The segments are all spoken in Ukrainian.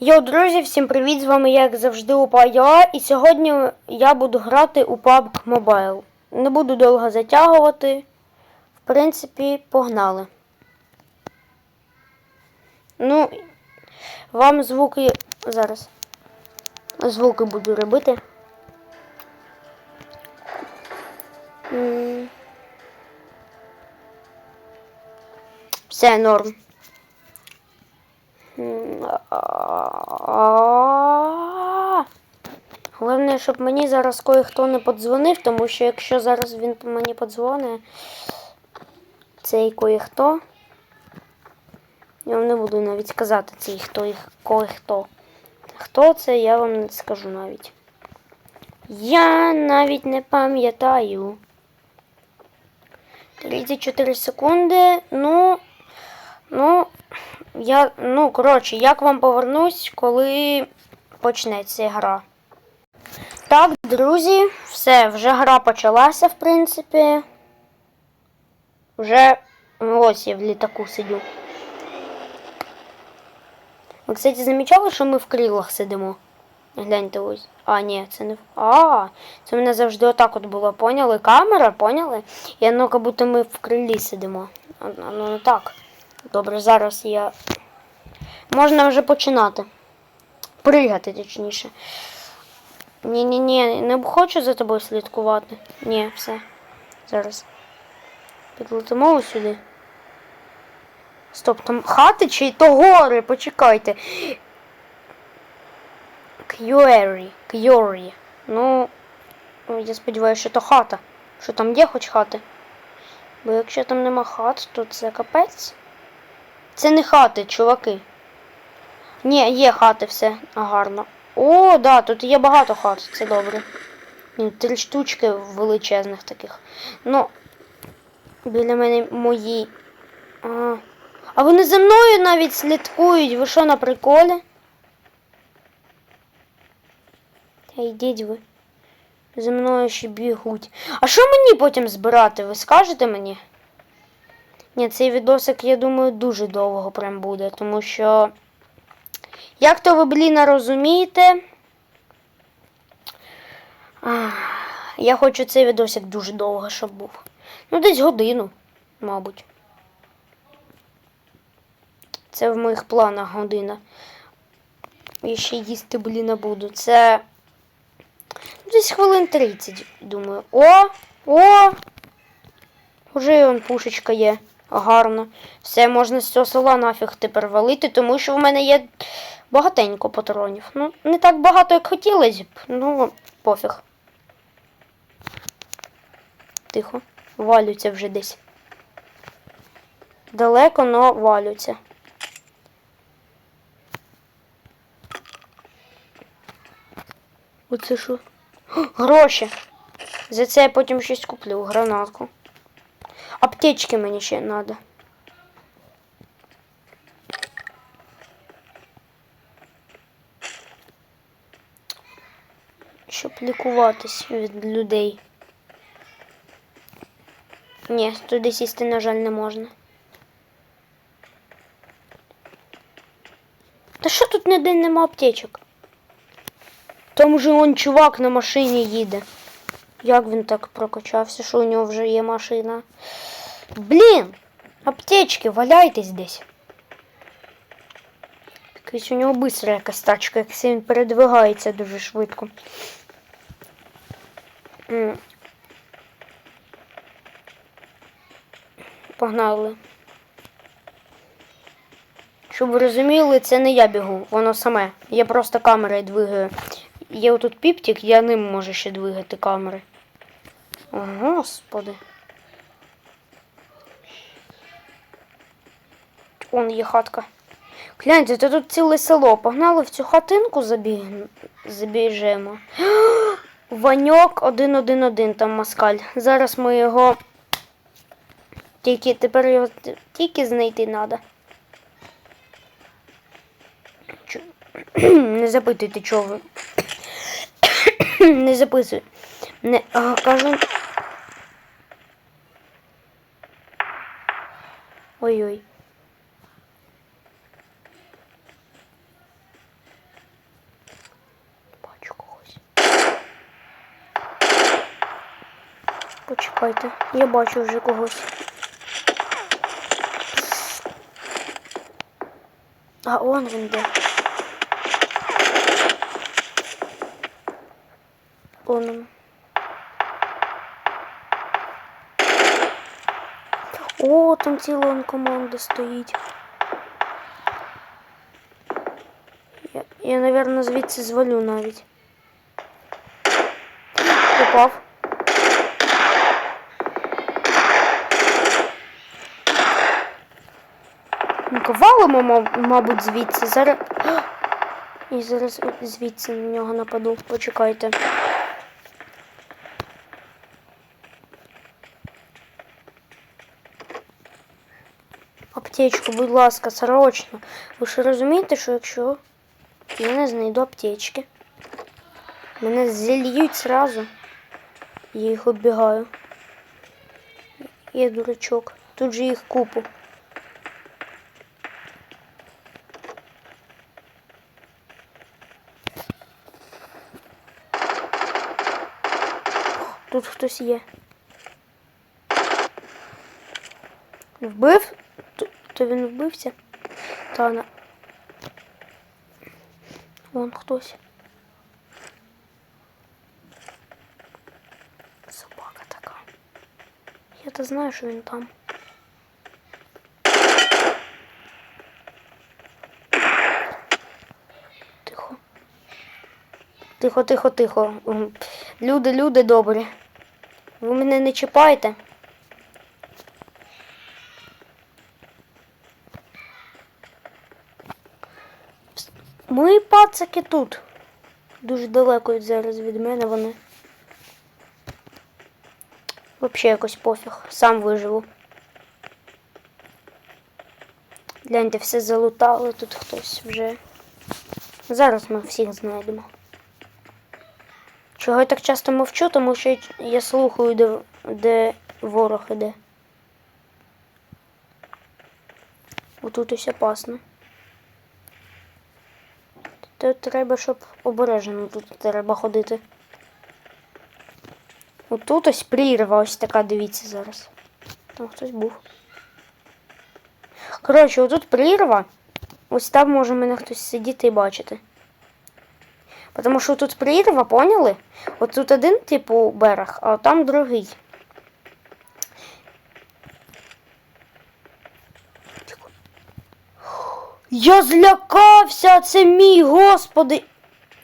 Йоу, друзі, всім привіт! З вами як завжди УПА і сьогодні я буду грати у PUBG Mobile. Не буду довго затягувати. В принципі, погнали. Ну, вам звуки зараз. Звуки буду робити. Все норм. Головне, щоб мені зараз кое-хто не подзвонив, тому що якщо зараз він мені подзвонить, цей кое-хто. Я вам не буду навіть сказати цей хто їх кое-хто. Хто це, я вам не скажу навіть. Я навіть не пам'ятаю. 34 секунди. Ну, ну, я, ну, коротше, як вам повернусь, коли почнеться гра. Так, друзі, все, вже гра почалася, в принципі. Вже ось я в літаку сидю. Ви, кстати, замічали, що ми в крилах сидимо? Гляньте ось. А, ні, це не. А, це в мене завжди отак от було, поняли? Камера, поняли? І ну, як будто ми в крилі сидимо. Ну, не так. Добре, зараз я. Можна вже починати. Пригати, точніше. Ні-ні-ні, не хочу за тобою слідкувати. Ні, все. Зараз. Підлетимо сюди. Стоп, там хати чи то гори? Почекайте. Кьюері. Кьюері. Ну, я сподіваюся, що то хата. Що там є хоч хати? Бо якщо там нема хат, то це капець. Це не хати, чуваки. Ні, є хати, все гарно. О, да, тут є багато хат, це добре. Три штучки величезних таких. Ну, біля мене мої. А, а вони за мною навіть слідкують. Ви що на приколі? Та йдіть ви. За мною ще бігуть. А що мені потім збирати? Ви скажете мені? Ні, цей відосик, я думаю, дуже довго прям буде, тому що. Як то ви, блін, розумієте? Я хочу цей відосик дуже довго, щоб був. Ну, десь годину, мабуть. Це в моїх планах година. Я ще їсти, блін, буду. Це десь хвилин 30, думаю. О! О! Уже он пушечка є. Гарно. Все, можна з цього села нафіг тепер валити, тому що в мене є багатенько патронів. Ну, не так багато, як хотілося б, ну, пофіг. Тихо. Валються вже десь. Далеко, но валються. Оце що? Гроші. За це я потім щось куплю, гранатку. Аптечки мені ще треба. Щоб лікуватись від людей. Ні, туди сісти, на жаль, не можна. Та що тут ніде нема аптечок? Там же он чувак на машині їде. Як він так прокачався, що у нього вже є машина? Блін! Аптечки, валяйтесь десь. Якийсь у нього бистра якась тачка, якось він передвигається дуже швидко. Погнали. Щоб ви розуміли, це не я бігу, воно саме. Я просто камерою двигаю. Є отут піптик, я ним можу ще двигати камери. О, господи. Он є хатка. Гляньте, то тут ціле село. Погнали в цю хатинку забіжемо. Ваньок 111 там москаль. Зараз ми його. Тільки тепер його тільки знайти треба. Не запитуйте, чого ви. Не записуй. Не, а, кажу. Ой-ой. Почекайте, я бачу вже когось. А он він де. Он. він. О, там ціла он команда стоїть. Я, я, наверное, звідси звалю навіть. Ну-ка, валимо, мабуть, звідси. Зараз. І зараз звідси на нього нападу. Почекайте. Аптечку, будь ласка, срочно. Ви ж розумієте, що якщо я не знайду аптечки, мене зільють сразу. Я їх оббігаю. Я дурачок. Тут же їх купу. Тут хтось є. Вбив? То, він вбився? Та на. Вон хтось. Собака така. Я то знаю, що він там. Тихо. Тихо, тихо, тихо. Люди, люди добрі. Ви мене не чіпайте. Мої пацики тут. Дуже далеко зараз від мене вони. Взагалі якось пофіг. Сам виживу. Гляньте, все залутали, тут хтось вже. Зараз ми всіх знайдемо. Чого я так часто мовчу, тому що я слухаю, де, де ворог іде. Отут ось опасно. Тут треба, щоб обережно тут треба ходити. Отут ось прірва ось така, дивіться зараз. Там хтось був. Коротше, отут прірва. Ось там може мене хтось сидіти і бачити. Тому що тут прірва, поняли? От тут один, типу, берег, а там другий. Я злякався! Це мій, господи!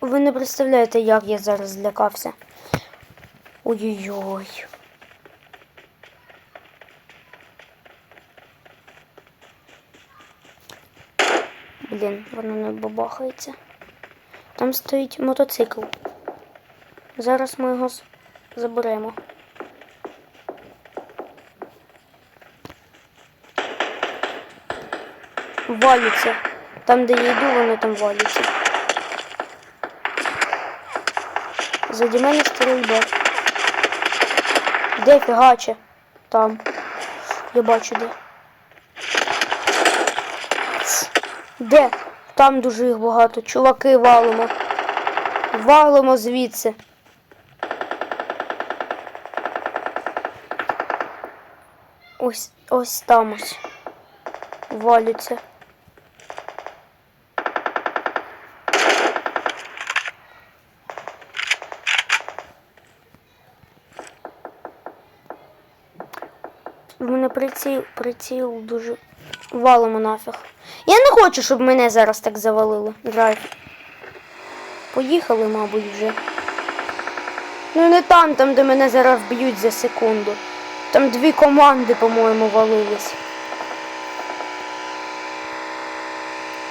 Ви не представляєте, як я зараз злякався. Ой-ой-ой. Блін, воно не бабахається. Там стоїть мотоцикл. Зараз ми його заберемо. Валються. Там, де я йду, вони там валються. Заді мене стрільба. Де фігаче? Там. Я бачу де. Де? Там дуже їх багато. Чуваки валимо. Валимо звідси. Ось ось там ось. Валяться. У мене приціл, приціл дуже валимо нафіг. Я не хочу, щоб мене зараз так завалили. Драйв. Поїхали, мабуть, вже. Ну не там, там, де мене зараз б'ють за секунду. Там дві команди, по-моєму, валились.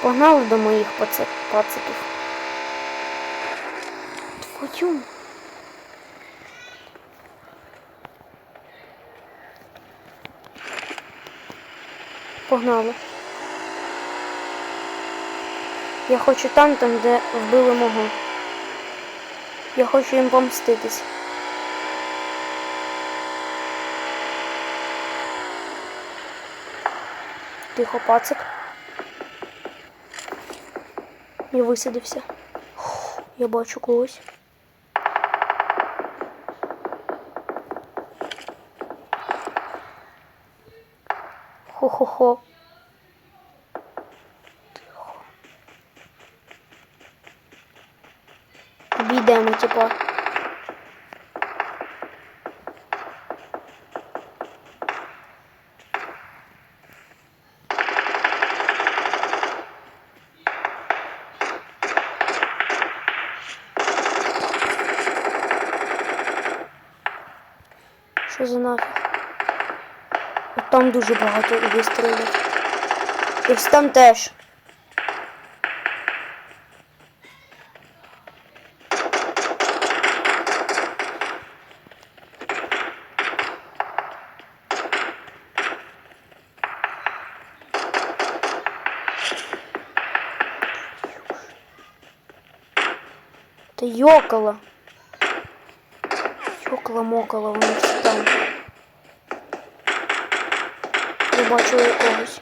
Погнали до моїх паци- пациків. Твою. Погнали. Я хочу там, там, де вбили мого. Я хочу їм помститись. Тихо, пацик. Я висадився. Я бачу когось. Тихо. Обійдемо, типа. Що за нафіг? От там дуже багато вистрілів. І ось там теж. Та. Йокала мокала, вони там. Бачу якогось.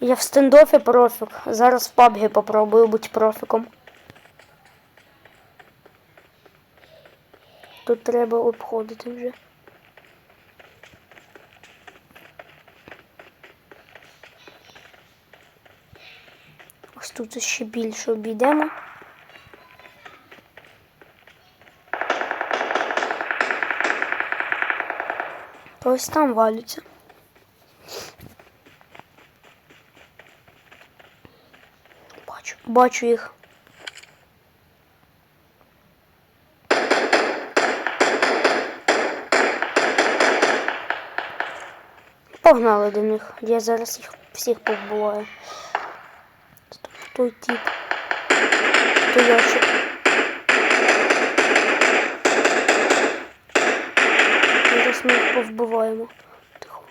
Я в стендофі профік. Зараз в пабгі попробую бути профіком. Тут треба обходити вже. Ось тут ще більше обійдемо. Ось там валються. Бачу, бачу їх. Погнали до них. Я зараз їх всіх повбиваю. Стоп, той тип. То ящик ми їх повбиваємо. Тихо.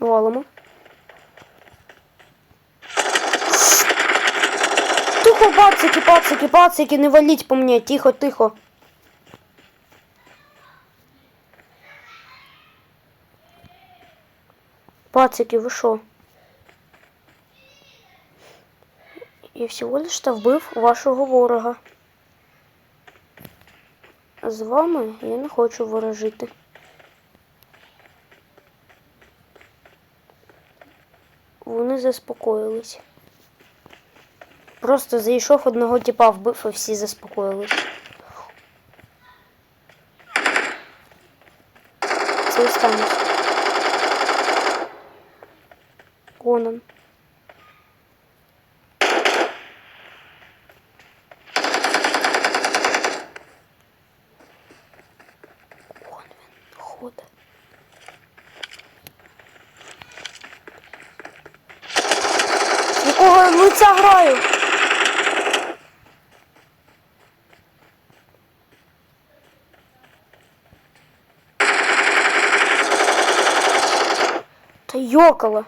Валимо. Тихо, пацики, пацики, пацики, не валіть по мне, тихо, тихо. Пацики, ви що? Я всього лиш та вбив вашого ворога. З вами я не хочу ворожити. Вони заспокоїлись. Просто зайшов одного типа вбив і всі заспокоїлись. Це останнє. Конан. Вон він ходить. З Я граю? Та йокала.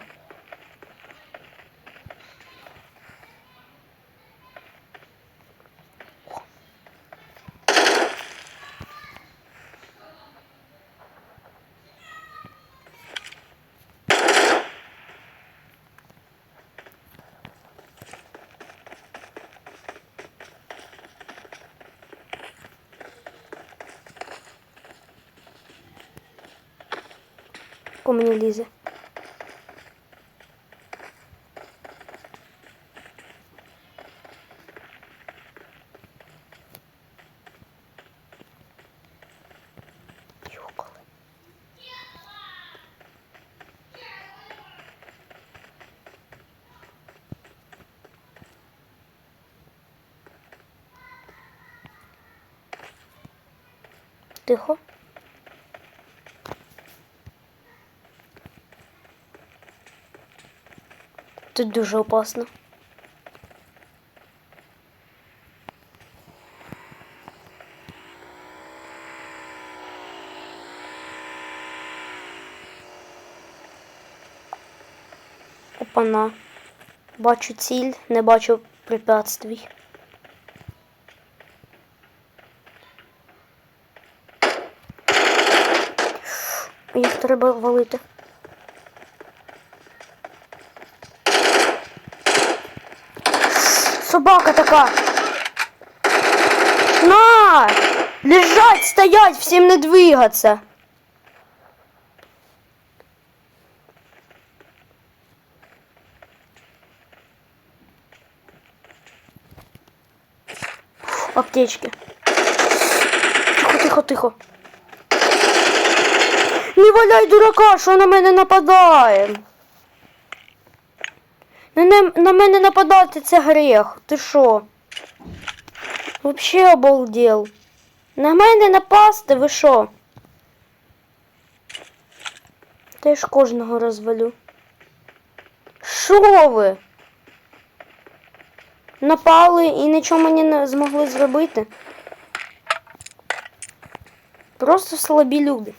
По мені лізе. Тихо. Тут дуже опасно. Опана. Бачу ціль, не бачу препятствий. Їх треба валити. Собака така. На! Лежать, стоять, всем не двигаться. Аптечки. Тихо, тихо, тихо. Не валяй дурака, що на мене нападає. На, не- на мене нападати це гріх. Ти що? Вообще обалдел. На мене напасти, ви що? Теж кожного розвалю. Що ви? Напали і нічого мені не змогли зробити. Просто слабі люди.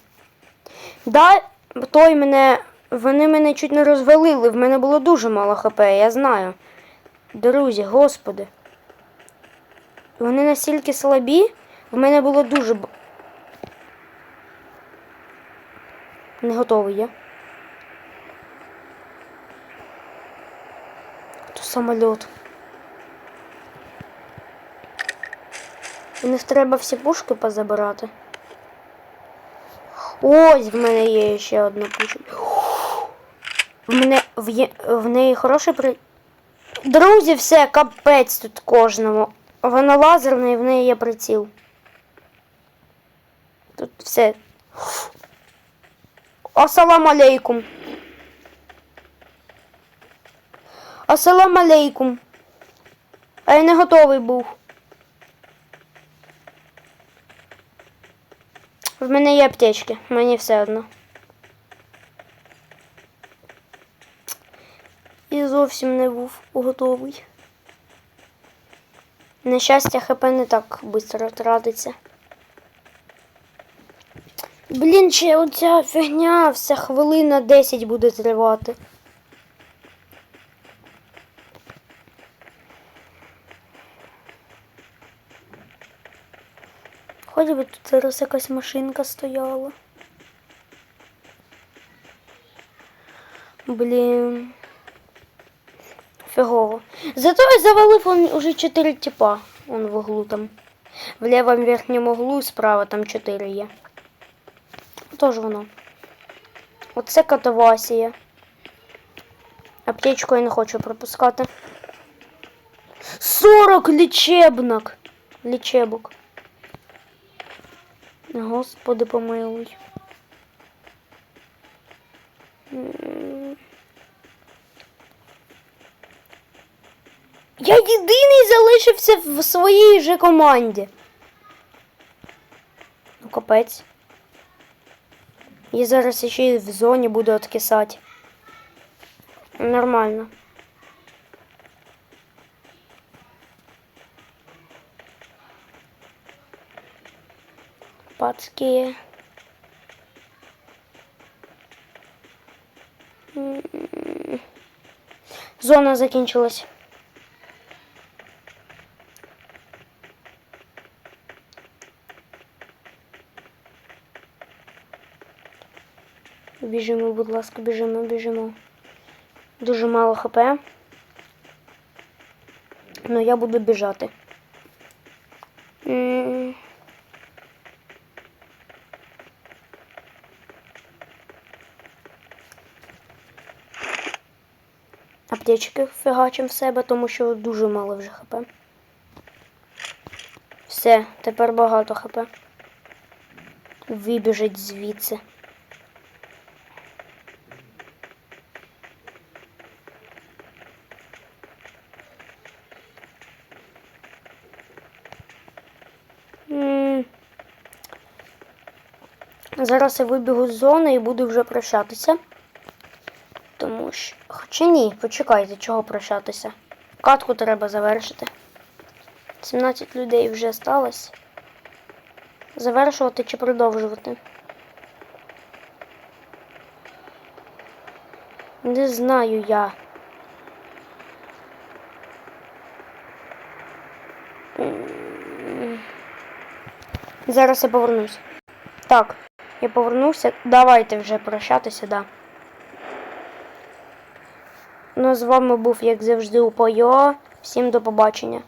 Да, той мене. Вони мене чуть не розвалили. В мене було дуже мало хп, я знаю. Друзі, господи. Вони настільки слабі, в мене було дуже. Не готовий я. То самоліт. У них треба всі пушки позабирати. Ось в мене є ще одна пушка. В мене в, є, в неї хороший при. Друзі, все, капець тут кожному. Вона лазерна і в неї є приціл. Тут все. Асалам алейкум. Асалам алейкум. А я не готовий був. В мене є аптечки, мені все одно. І зовсім не був готовий. На щастя, ХП не так швидко тратиться. Блін, ще оця фігня вся хвилина 10 буде тривати. Хоч би тут зараз якась машинка стояла. Блін. Фігово. Зато я завалив он уже 4 типа. Он в углу там. В лівому верхньому углу і справа там 4 є. Тож воно. Оце катавасія. Аптечку я не хочу пропускати. 40 лічебнок. Лічебок. Господи помилуй. Я єдиний залишився в своїй же команді. Ну, капець. Я зараз ще й в зоні буду откисати. Нормально. Пацки. Зона закінчилась. Біжимо, будь ласка, біжимо, біжимо. Дуже мало хп. Ну я буду біжати. Аптечки фігачим в себе, тому що дуже мало вже хп. Все, тепер багато хп. Вибіжить звідси. М. Зараз я вибігу з зони і буду вже прощатися. Тому що. Хоча ні, почекайте, чого прощатися. Катку треба завершити. 17 людей вже сталося. Завершувати чи продовжувати? Не знаю я. Зараз я повернусь. Так, я повернувся. Давайте вже прощатися, да. Ну, з вами був, як завжди, Упойо. Всім до побачення.